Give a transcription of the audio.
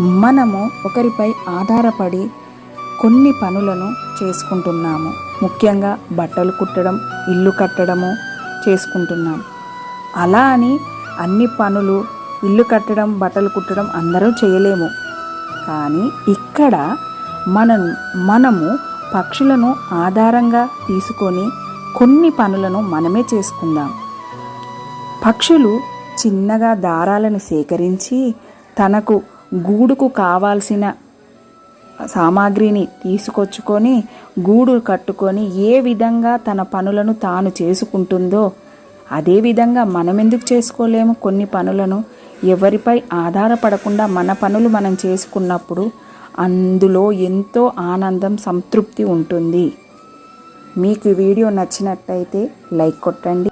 మనము ఒకరిపై ఆధారపడి కొన్ని పనులను చేసుకుంటున్నాము. ముఖ్యంగా బట్టలు కుట్టడం ఇల్లు కట్టడము చేసుకుంటున్నాం. అలా అని అన్ని పనులు ఇల్లు కట్టడం బట్టలు కుట్టడం అందరూ చేయలేము. కానీ ఇక్కడ మనం మనము పక్షులను ఆధారంగా తీసుకొని కొన్ని పనులను మనమే చేసుకుందాం. పక్షులు చిన్నగా దారాలను సేకరించి తనకు గూడుకు కావాల్సిన సామాగ్రిని తీసుకొచ్చుకొని గూడు కట్టుకొని ఏ విధంగా తన పనులను తాను చేసుకుంటుందో అదేవిధంగా మనం ఎందుకు చేసుకోలేము కొన్ని పనులను. ఎవరిపై ఆధారపడకుండా మన పనులు మనం చేసుకున్నప్పుడు అందులో ఎంతో ఆనందం సంతృప్తి ఉంటుంది. మీకు వీడియో నచ్చినట్టయితే లైక్ కొట్టండి.